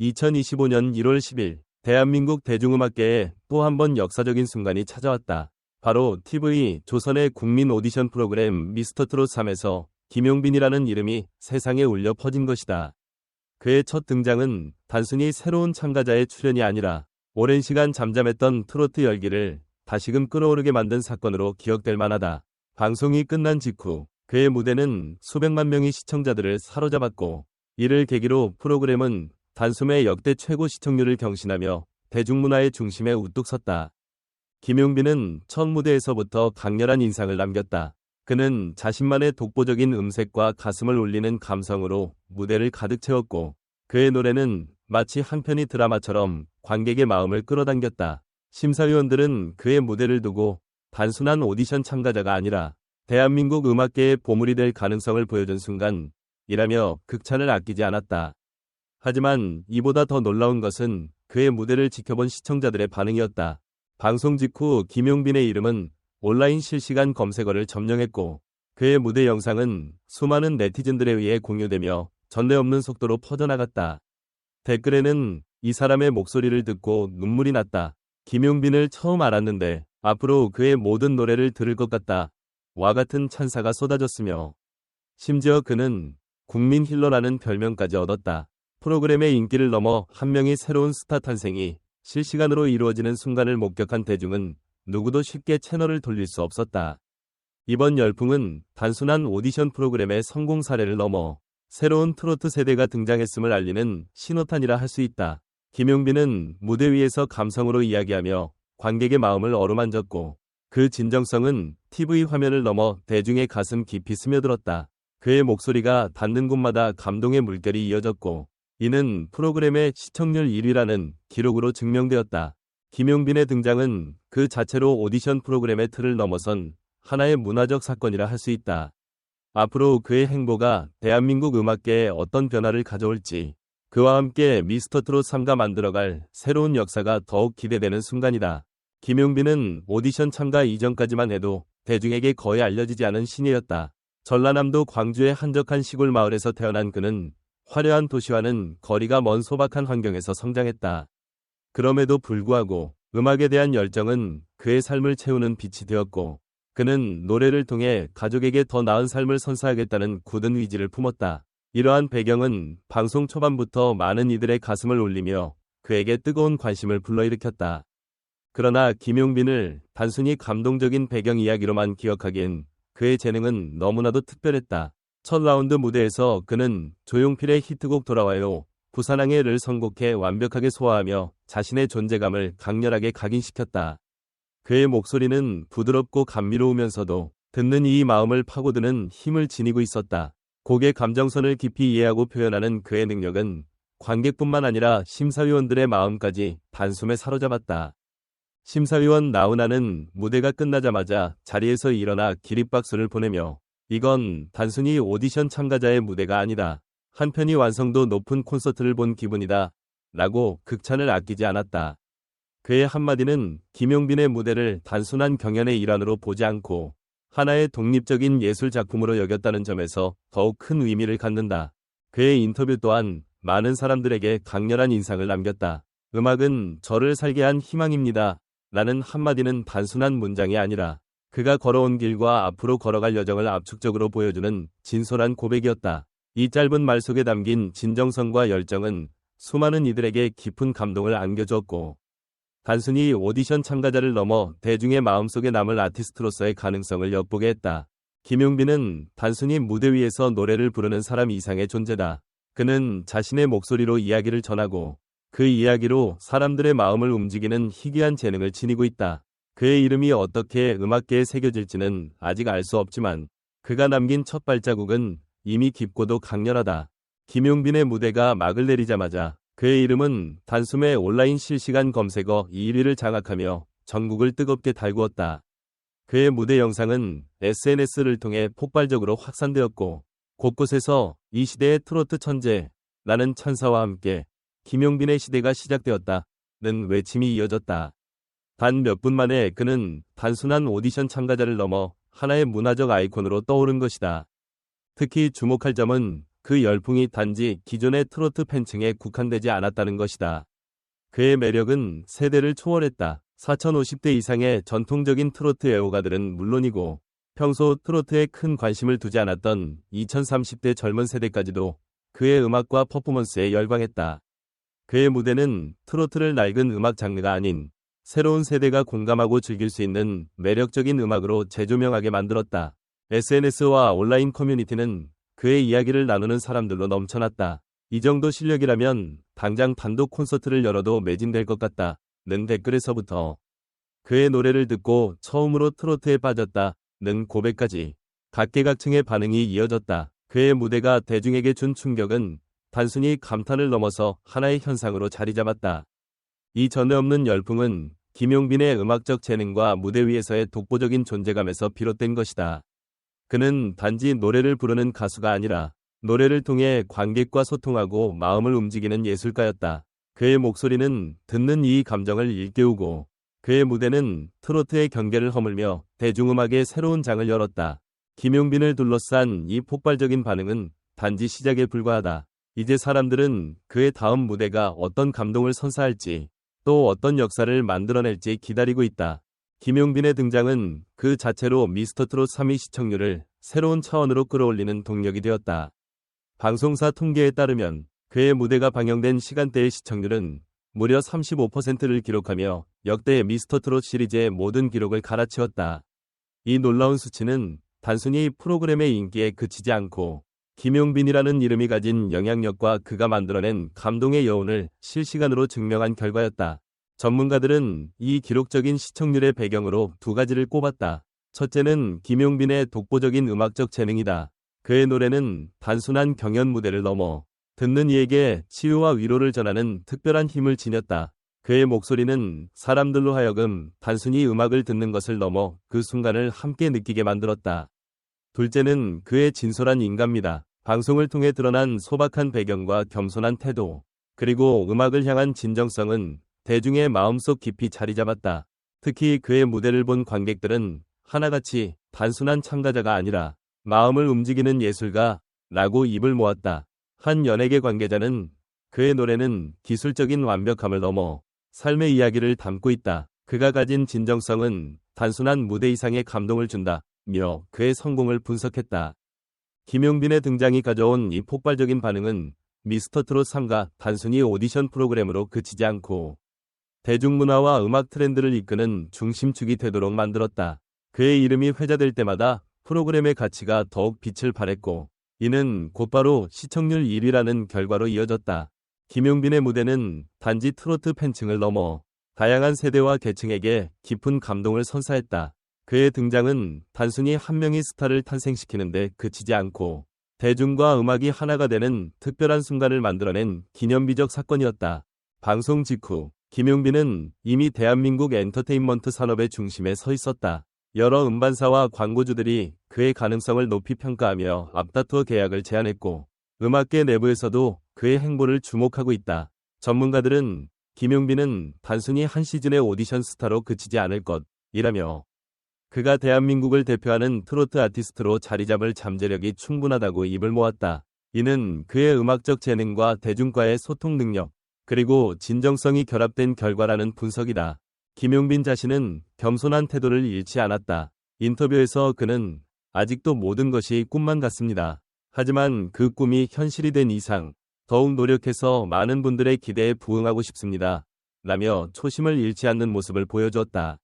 2025년 1월 10일 대한민국 대중음악계에 또 한 번 역사적인 순간이 찾아왔다. 바로 TV 조선의 국민 오디션 프로그램 미스터트롯 3에서 김용빈이라는 이름이 세상에 울려 퍼진 것이다. 그의 첫 등장은 단순히 새로운 참가자의 출연이 아니라 오랜 시간 잠잠했던 트로트 열기를 다시금 끌어오르게 만든 사건으로 기억될 만하다. 방송이 끝난 직후 그의 무대는 수백만 명의 시청자들을 사로잡았고 이를 계기로 프로그램은 단숨에 역대 최고 시청률을 경신하며 대중문화의 중심에 우뚝 섰다. 김용빈은 첫 무대에서부터 강렬한 인상을 남겼다. 그는 자신만의 독보적인 음색과 가슴을 울리는 감성으로 무대를 가득 채웠고 그의 노래는 마치 한 편의 드라마처럼 관객의 마음을 끌어당겼다. 심사위원들은 그의 무대를 두고 단순한 오디션 참가자가 아니라 대한민국 음악계의 보물이 될 가능성을 보여준 순간 이라며 극찬을 아끼지 않았다. 하지만 이보다 더 놀라운 것은 그의 무대를 지켜본 시청자들의 반응이었다. 방송 직후 김용빈의 이름은 온라인 실시간 검색어를 점령했고 그의 무대 영상은 수많은 네티즌들에 의해 공유되며 전례 없는 속도로 퍼져나갔다. 댓글에는 이 사람의 목소리를 듣고 눈물이 났다. 김용빈을 처음 알았는데 앞으로 그의 모든 노래를 들을 것 같다. 와 같은 찬사가 쏟아졌으며 심지어 그는 국민 힐러라는 별명까지 얻었다. 프로그램의 인기를 넘어 한 명의 새로운 스타 탄생이 실시간으로 이루어지는 순간을 목격한 대중은 누구도 쉽게 채널을 돌릴 수 없었다. 이번 열풍은 단순한 오디션 프로그램의 성공 사례를 넘어 새로운 트로트 세대가 등장했음을 알리는 신호탄이라 할 수 있다. 김용빈은 무대 위에서 감성으로 이야기하며 관객의 마음을 어루만졌고 그 진정성은 TV 화면을 넘어 대중의 가슴 깊이 스며들었다. 그의 목소리가 닿는 곳마다 감동의 물결이 이어졌고 이는 프로그램의 시청률 1위라는 기록으로 증명되었다. 김용빈의 등장은 그 자체로 오디션 프로그램의 틀을 넘어선 하나의 문화적 사건이라 할 수 있다. 앞으로 그의 행보가 대한민국 음악계에 어떤 변화를 가져올지 그와 함께 미스터트롯 3가 만들어갈 새로운 역사가 더욱 기대되는 순간이다. 김용빈은 오디션 참가 이전까지만 해도 대중에게 거의 알려지지 않은 신이었다. 전라남도 광주의 한적한 시골 마을에서 태어난 그는 화려한 도시와는 거리가 먼 소박한 환경에서 성장했다. 그럼에도 불구하고 음악에 대한 열정은 그의 삶을 채우는 빛이 되었고 그는 노래를 통해 가족에게 더 나은 삶을 선사하겠다는 굳은 의지를 품었다. 이러한 배경은 방송 초반부터 많은 이들의 가슴을 울리며 그에게 뜨거운 관심을 불러일으켰다. 그러나 김용빈을 단순히 감동적인 배경 이야기로만 기억하기엔 그의 재능은 너무나도 특별했다. 첫 라운드 무대에서 그는 조용필의 히트곡 돌아와요. 부산항해를 선곡해 완벽하게 소화하며 자신의 존재감을 강렬하게 각인시켰다. 그의 목소리는 부드럽고 감미로우면서도 듣는 이 마음을 파고드는 힘을 지니고 있었다. 곡의 감정선을 깊이 이해하고 표현하는 그의 능력은 관객뿐만 아니라 심사위원들의 마음까지 단숨에 사로잡았다. 심사위원 나훈아는 무대가 끝나자마자 자리에서 일어나 기립박수를 보내며 이건 단순히 오디션 참가자의 무대가 아니다. 한편이 완성도 높은 콘서트를 본 기분이다. 라고 극찬을 아끼지 않았다. 그의 한마디는 김용빈의 무대를 단순한 경연의 일환으로 보지 않고 하나의 독립적인 예술 작품으로 여겼다는 점에서 더욱 큰 의미를 갖는다. 그의 인터뷰 또한 많은 사람들에게 강렬한 인상을 남겼다. 음악은 저를 살게 한 희망입니다. 라는 한마디는 단순한 문장이 아니라 그가 걸어온 길과 앞으로 걸어갈 여정을 압축적으로 보여주는 진솔한 고백이었다. 이 짧은 말 속에 담긴 진정성과 열정은 수많은 이들에게 깊은 감동을 안겨주었고 단순히 오디션 참가자를 넘어 대중의 마음속에 남을 아티스트로서의 가능성을 엿보게 했다. 김용빈은 단순히 무대 위에서 노래를 부르는 사람 이상의 존재다. 그는 자신의 목소리로 이야기를 전하고 그 이야기로 사람들의 마음을 움직이는 희귀한 재능을 지니고 있다. 그의 이름이 어떻게 음악계에 새겨질지는 아직 알 수 없지만 그가 남긴 첫 발자국은 이미 깊고도 강렬하다. 김용빈의 무대가 막을 내리자마자 그의 이름은 단숨에 온라인 실시간 검색어 1위를 장악하며 전국을 뜨겁게 달구었다. 그의 무대 영상은 SNS를 통해 폭발적으로 확산되었고 곳곳에서 이 시대의 트로트 천재 라는 찬사와 함께 김용빈의 시대가 시작되었다는 외침이 이어졌다. 단 몇 분 만에 그는 단순한 오디션 참가자를 넘어 하나의 문화적 아이콘으로 떠오른 것이다. 특히 주목할 점은 그 열풍이 단지 기존의 트로트 팬층에 국한되지 않았다는 것이다. 그의 매력은 세대를 초월했다. 4050대 이상의 전통적인 트로트 애호가들은 물론이고 평소 트로트에 큰 관심을 두지 않았던 2030대 젊은 세대까지도 그의 음악과 퍼포먼스에 열광했다. 그의 무대는 트로트를 낡은 음악 장르가 아닌 새로운 세대가 공감하고 즐길 수 있는 매력적인 음악으로 재조명하게 만들었다. SNS와 온라인 커뮤니티는 그의 이야기를 나누는 사람들로 넘쳐났다. 이 정도 실력이라면 당장 단독 콘서트를 열어도 매진될 것 같다. 는 댓글에서부터 그의 노래를 듣고 처음으로 트로트에 빠졌다. 는 고백까지 각계각층의 반응이 이어졌다. 그의 무대가 대중에게 준 충격은 단순히 감탄을 넘어서 하나의 현상으로 자리 잡았다. 이 전에 없는 열풍은 김용빈의 음악적 재능과 무대 위에서의 독보적인 존재감에서 비롯된 것이다. 그는 단지 노래를 부르는 가수가 아니라 노래를 통해 관객과 소통하고 마음을 움직이는 예술가였다. 그의 목소리는 듣는 이 감정을 일깨우고 그의 무대는 트로트의 경계를 허물며 대중음악의 새로운 장을 열었다. 김용빈을 둘러싼 이 폭발적인 반응은 단지 시작에 불과하다. 이제 사람들은 그의 다음 무대가 어떤 감동을 선사할지 또 어떤 역사를 만들어낼지 기다리고 있다. 김용빈의 등장은 그 자체로 미스터트롯 3위 시청률을 새로운 차원으로 끌어올리는 동력이 되었다. 방송사 통계에 따르면 그의 무대가 방영된 시간대의 시청률은 무려 35%를 기록하며 역대 미스터트롯 시리즈의 모든 기록을 갈아치웠다. 이 놀라운 수치는 단순히 프로그램의 인기에 그치지 않고 김용빈이라는 이름이 가진 영향력과 그가 만들어낸 감동의 여운을 실시간으로 증명한 결과였다. 전문가들은 이 기록적인 시청률의 배경으로 두 가지를 꼽았다. 첫째는 김용빈의 독보적인 음악적 재능이다. 그의 노래는 단순한 경연 무대를 넘어 듣는 이에게 치유와 위로를 전하는 특별한 힘을 지녔다. 그의 목소리는 사람들로 하여금 단순히 음악을 듣는 것을 넘어 그 순간을 함께 느끼게 만들었다. 둘째는 그의 진솔한 인간미다. 방송을 통해 드러난 소박한 배경과 겸손한 태도, 그리고 음악을 향한 진정성은 대중의 마음속 깊이 자리 잡았다. 특히 그의 무대를 본 관객들은 하나같이 단순한 참가자가 아니라 마음을 움직이는 예술가 라고 입을 모았다. 한 연예계 관계자는 그의 노래는 기술적인 완벽함을 넘어 삶의 이야기를 담고 있다. 그가 가진 진정성은 단순한 무대 이상의 감동을 준다. 며 그의 성공을 분석했다. 김용빈의 등장이 가져온 이 폭발적인 반응은 미스터트롯 3가 단순히 오디션 프로그램으로 그치지 않고 대중문화와 음악 트렌드를 이끄는 중심축이 되도록 만들었다. 그의 이름이 회자될 때마다 프로그램의 가치가 더욱 빛을 발했고 이는 곧바로 시청률 1위라는 결과로 이어졌다. 김용빈의 무대는 단지 트로트 팬층을 넘어 다양한 세대와 계층에게 깊은 감동을 선사했다. 그의 등장은 단순히 한 명의 스타를 탄생시키는데 그치지 않고 대중과 음악이 하나가 되는 특별한 순간을 만들어낸 기념비적 사건이었다. 방송 직후 김용빈은 이미 대한민국 엔터테인먼트 산업의 중심에 서 있었다. 여러 음반사와 광고주들이 그의 가능성을 높이 평가하며 앞다투어 계약을 제안했고 음악계 내부에서도 그의 행보를 주목하고 있다. 전문가들은 김용빈은 단순히 한 시즌의 오디션 스타로 그치지 않을 것이라며 그가 대한민국을 대표하는 트로트 아티스트로 자리 잡을 잠재력이 충분하다고 입을 모았다. 이는 그의 음악적 재능과 대중과의 소통 능력, 그리고 진정성이 결합된 결과라는 분석이다. 김용빈 자신은 겸손한 태도를 잃지 않았다. 인터뷰에서 그는 아직도 모든 것이 꿈만 같습니다. 하지만 그 꿈이 현실이 된 이상 더욱 노력해서 많은 분들의 기대에 부응하고 싶습니다. 라며 초심을 잃지 않는 모습을 보여주었다.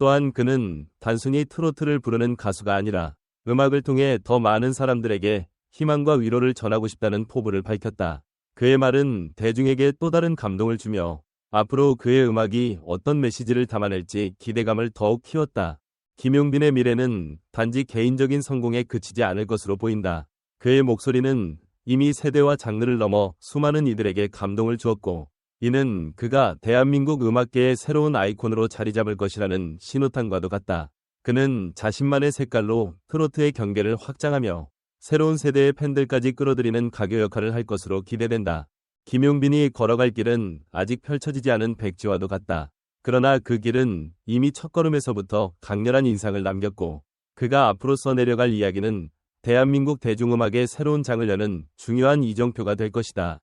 또한 그는 단순히 트로트를 부르는 가수가 아니라 음악을 통해 더 많은 사람들에게 희망과 위로를 전하고 싶다는 포부를 밝혔다. 그의 말은 대중에게 또 다른 감동을 주며 앞으로 그의 음악이 어떤 메시지를 담아낼지 기대감을 더욱 키웠다. 김용빈의 미래는 단지 개인적인 성공에 그치지 않을 것으로 보인다. 그의 목소리는 이미 세대와 장르를 넘어 수많은 이들에게 감동을 주었고 이는 그가 대한민국 음악계의 새로운 아이콘으로 자리 잡을 것이라는 신호탄과도 같다. 그는 자신만의 색깔로 트로트의 경계를 확장하며 새로운 세대의 팬들까지 끌어들이는 가교 역할을 할 것으로 기대된다. 김용빈이 걸어갈 길은 아직 펼쳐지지 않은 백지와도 같다. 그러나 그 길은 이미 첫걸음에서부터 강렬한 인상을 남겼고 그가 앞으로 써내려갈 이야기는 대한민국 대중음악의 새로운 장을 여는 중요한 이정표가 될 것이다.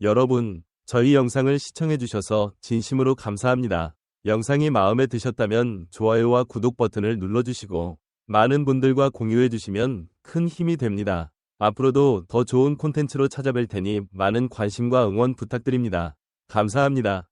여러분, 저희 영상을 시청해주셔서 진심으로 감사합니다. 영상이 마음에 드셨다면 좋아요와 구독 버튼을 눌러주시고 많은 분들과 공유해주시면 큰 힘이 됩니다. 앞으로도 더 좋은 콘텐츠로 찾아뵐 테니 많은 관심과 응원 부탁드립니다. 감사합니다.